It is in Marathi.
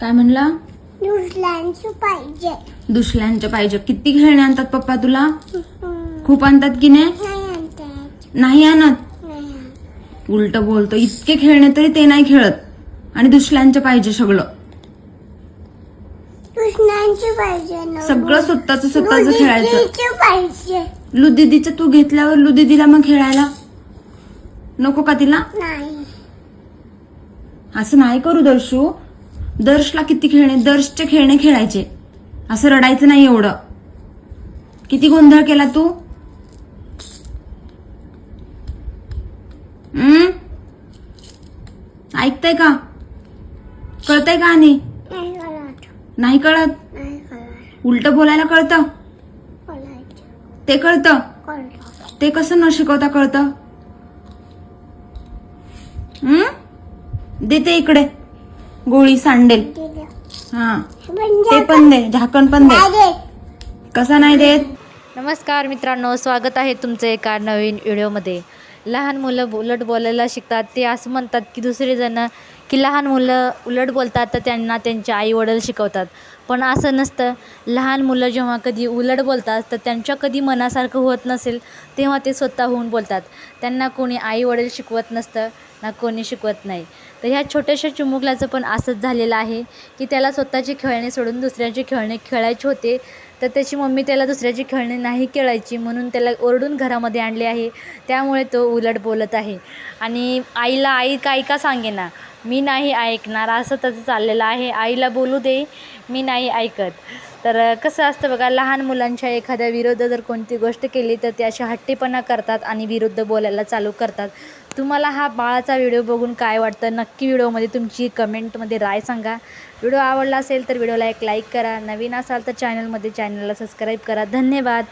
काय म्हणला? दुसऱ्यांचं पाहिजे. दुसऱ्यांच्या पाहिजे. किती खेळणे आणतात पप्पा तुला. खूप आणतात की नाही? नाही आणतात. नाही आणत? नाही आणत. उलट बोलतो. इतके खेळणे तरी ते नाही खेळत. आणि दुसऱ्यांचं पाहिजे सगळं. दुसऱ्यांचं पाहिजे ना. सगळं स्वतःच स्वतःच खेळायचं. पाहिजे. लुदीदीचं तू घेतल्यावर लुदीदीला मग खेळायला? नको का तिला? नाही. असं नाही करू दर्शू. दर्शला किती खेळणे दर्शचे खेळणे खेळायचे. असं रडायचं नाही एवढं. किती गोंधळ केला तू? हम्म? ऐकताय का? कळतंय का आणि नाही कळत. नाही कळत उलट बोलायला कळतं? ते कळतं? ते कसं न शिकवता कळतं? देते इकडे. गोळी सांडेल हा. ते पण दे झाकण पण दे. कसा नाही देत? नमस्कार मित्रांनो स्वागत आहे तुमचं एका नवीन व्हिडिओमध्ये. लहान मुलं उलट बोलायला शिकतात ते असं म्हणतात की दुसरे जण की लहान मुलं उलट बोलतात तर त्यांना त्यांचे आई वडील शिकवतात. पण असं नसतं. लहान मुलं जेव्हा कधी उलट बोलतात तर त्यांच्या कधी मनासारखं होत नसेल तेव्हा ते स्वतःहून बोलतात. त्यांना कोणी आई वडील शिकवत नसतं ना कोणी शिकवत नाही. तर ह्या छोट्याशा चिमुकल्याचं पण असंच झालेलं आहे की त्याला स्वतःचे खेळणे सोडून दुसऱ्याचे खेळणे खेळायचे होते तर त्याची मम्मी त्याला दुसऱ्याची खेळणे नाही खेळायची म्हणून त्याला ओरडून घरामध्ये आणले आहे. त्यामुळे तो उलट बोलत आहे. आणि आईला आई काय का सांगेना. मी नाही ऐकणार असं त्याचं चाललेलं आहे. आईला बोलू दे मी नाही ऐकत. तर कसं असतं बघा लहान मुलांच्या एखाद्या विरुद्ध जर कोणती गोष्ट केली तर ते असे हट्टीपणा करतात आणि विरुद्ध बोलायला चालू करतात. तुम्हाला हा बाळाचा व्हिडिओ बघून काय वाटतं? नक्की व्हिडिओमध्ये तुमची कमेंटमध्ये राय सांगा. व्हिडिओ आवडला असेल तर व्हिडिओला एक लाईक करा. नवीन असाल तर चॅनलमध्ये चॅनलला सबस्क्राईब करा. धन्यवाद.